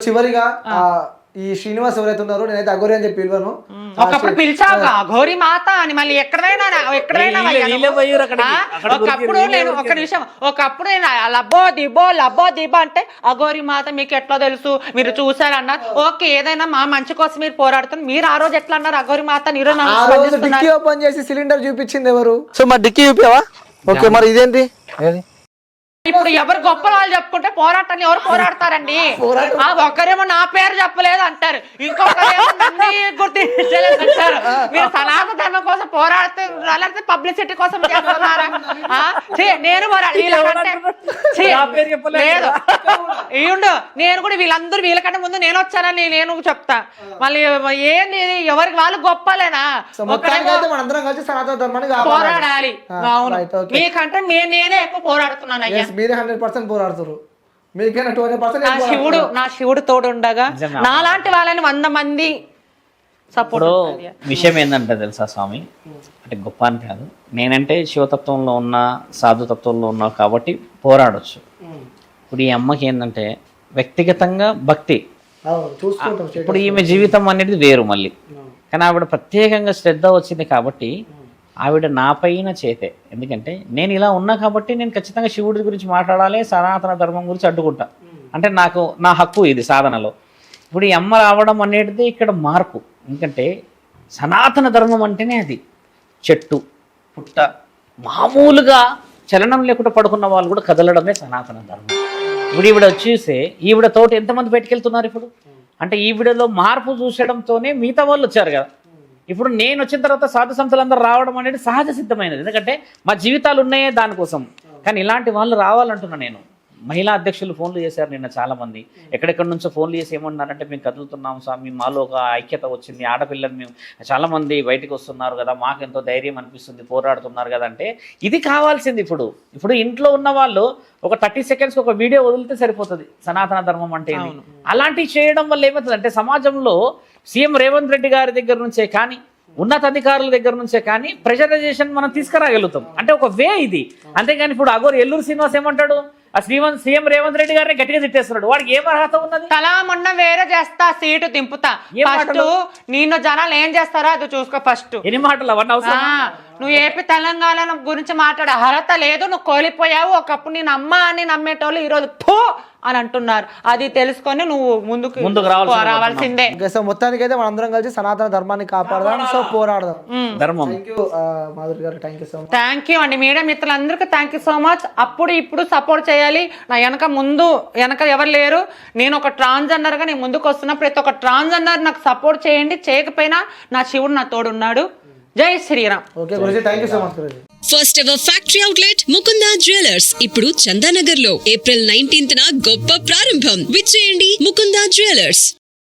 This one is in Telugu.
చివరిగా ఆ, ఈ శ్రీనివాస్ ఎవరైతే ఉన్నారో నేనైతే అగోరి అని చెప్పి పిలువను. ఒకప్పుడు పిలిచావుగా? ఘోరి మాత అని మళ్ళీ ఎక్కడైనా ఎక్కడైనా వీళ్ళే- అయ్యా వీళ్ళే నువ్వు. పోయారు అక్కడికి. ఆ? అక్కడ ఒకప్పుడు నేను ఒక నిమిషం. ఒకప్పుడు నేను లబ్బో దిబో లబ్బో దిబో అంటే అఘోరి మాత మీకు ఎట్లా తెలుసు? మీరు చూసారన్నారు ఓకే ఏదైనా మా మంచి కోసం మీరు పోరాడుతున్నారు. మీరు ఆ రోజు ఎట్లా అన్నారు? అఘోరి మాత మీరు ఆ రోజు డిక్కీ ఓపెన్ చేసి సిలిండర్ చూపించింది ఎవరు? సో మరి డిక్కీ చూపావా? ఓకే మరి ఇదేంటి? ఏది? ఇప్పుడు ఎవరు గొప్ప వాళ్ళు చెప్పుకుంటే పోరాటాన్ని ఎవరు పోరాడతారండి? ఆ ఒక్కరేమో నా పేరు చెప్పలేదు అంటారు. ఇంకొకరేమో నన్ను గుర్తించలేదు అంటారు మీరు సనాతన ధర్మం కోసం పోరాడుతూ లేకపోతే పబ్లిసిటీ కోసం చేస్తున్నారా? నేను చెప్పలేదు. లేదు. ఈయుండు నేను కూడా వీళ్ళందరూ వీళ్ళకంటే ముందు నేను వచ్చానని నేను చెప్తా. మళ్ళీ ఏంది ఇది? ఎవరికి వాళ్ళు గొప్పలేనా? సో మొత్తానికి అయితే మనందరం కలిసి సనాతన ధర్మాన్ని కాపాడాలి. పోరాడాలి. ఆ, అవును. right, okay. మీకంటే నే- నేనే ఎక్కువ పోరాడుతున్నాను అయ్యా. Yes, మీరే హండ్రెడ్ పర్సెంట్ పోరాడుతారు మీకైనా టూ హండ్రెడ్ నా శివుడు నా శివుడు తోడుండగా. నాలాంటి వాళ్ళని వంద మంది సపోర్ట్ ఇప్పుడు విషయం ఏంటంటే తెలుసా స్వామి? అంటే గొప్ప అని కాదు. నేనంటే శివతత్వంలో ఉన్న సాధుతత్వంలో ఉన్నా కాబట్టి పోరాడొచ్చు. ఇప్పుడు ఈ అమ్మకి ఏంటంటే వ్యక్తిగతంగా భక్తి. ఇప్పుడు ఈమె జీవితం అనేది వేరు మళ్ళీ. కానీ ఆవిడ ప్రత్యేకంగా శ్రద్ధ వచ్చింది కాబట్టి ఆవిడ నా పైన చేతే. ఎందుకంటే నేను ఇలా ఉన్నా కాబట్టి నేను ఖచ్చితంగా శివుడి గురించి మాట్లాడాలి సనాతన ధర్మం గురించి అడ్డుకుంటా. అంటే నాకు నా హక్కు ఇది సాధనలో. ఇప్పుడు ఈ అమ్మ రావడం అనేది ఇక్కడ మార్పు. ఎందుకంటే సనాతన ధర్మం అంటేనే అది. చెట్టు పుట్ట. మామూలుగా చలనం లేకుండా పడుకున్న వాళ్ళు కూడా కదలడమే సనాతన ధర్మం. ఇప్పుడు ఈవిడ వచ్చేసే ఈవిడ తోటి ఎంతమంది పెట్టుకెళ్తున్నారు ఇప్పుడు? అంటే ఈవిడలో మార్పు చూసడంతోనే మిగతా వాళ్ళు వచ్చారు కదా. ఇప్పుడు నేను వచ్చిన తర్వాత సాధు సంతులందరూ రావడం అనేది సహజ సిద్ధమైనది. ఎందుకంటే మా జీవితాలు ఉన్నాయే దానికోసం. కానీ ఇలాంటి వాళ్ళు రావాలంటున్నా నేను. మహిళా అధ్యక్షులు ఫోన్లు చేశారు నిన్న చాలా మంది ఎక్కడెక్కడి నుంచో ఫోన్లు చేసి ఏమన్నారంటే మేము కదులుతున్నాం స్వామి మాలో ఒక ఐక్యత వచ్చింది. ఆడపిల్లని మేము చాలా మంది బయటికి వస్తున్నారు కదా మాకు ఎంతో ధైర్యం అనిపిస్తుంది పోరాడుతున్నారు కదా అంటే ఇది కావాల్సింది ఇప్పుడు. ఇప్పుడు ఇంట్లో ఉన్న వాళ్ళు ఒక థర్టీ సెకండ్స్ ఒక వీడియో వదిలితే సరిపోతుంది. సనాతన ధర్మం అంటే. అలాంటివి చేయడం వల్ల ఏమవుతుంది అంటే సమాజంలో సీఎం రేవంత్ రెడ్డి గారి దగ్గర నుంచే కానీ ఉన్నతాధికారుల దగ్గర నుంచే కానీ ప్రెషరైజేషన్ మనం తీసుకురాగలుగుతాం. అంటే ఒక వే ఇది. అంతేగాని ఇప్పుడు అగోరు ఎల్లూరు శ్రీనివాస్ ఏమంటాడు? ఆ శ్రీవంత్ సీఎం రేవంత్ రెడ్డి గారిని గట్టిగా తిట్టేస్తున్నాడు. వాడికి ఏం అర్హత ఉన్నది? తలా మొన్న వేరే చేస్తా సీటు దింపుతా. ఫస్ట్? నిన్ను జనాలు ఏం చేస్తారో అది చూసుకో ఫస్ట్ ఎన్ని మాటలు అవన్నీ అవసరం? నువ్వు ఏపీ తెలంగాణ గురించి మాట్లాడే అర్హత లేదు నువ్వు కోల్పోయావు. ఒకప్పుడు నేను అమ్మ అని నమ్మేటోళ్ళు ఈ రోజు పో అని అంటున్నారు. అది తెలుసుకొని నువ్వు ముందుకు ముందుకు రావాల్సిందే. సో మొత్తానికి అయితే మనందరం కలిసి సనాతన ధర్మాన్ని కాపాడదాం. సో పోరాడదాం. ధర్మం. Thank you Madhuri garu. Thank you so much thank you అండి. మీడియా మిత్రులందరికీ థ్యాంక్ యూ సో మచ్ అప్పుడు ఇప్పుడు సపోర్ట్ చేయాలి. నా వెనక ముందు వెనక ఎవరు లేరు. నేను ఒక ట్రాన్స్జెండర్గా నేను ముందుకు వస్తున్నా. ప్రతి ఒక్క ట్రాన్స్జెండర్ నాకు సపోర్ట్ చేయండి. చేయకపోయినా నా శివుడు నా తోడున్నాడు. జై Shriram. Okay guruji thank you so much guruji. First ever factory outlet Mukunda jewellers ఇప్పుడు చందానగర్లో ఏప్రిల్ నైన్టీన్త్ గొప్ప ప్రారంభం. విచ్చేయండి ముకుంద జ్యువెలర్స్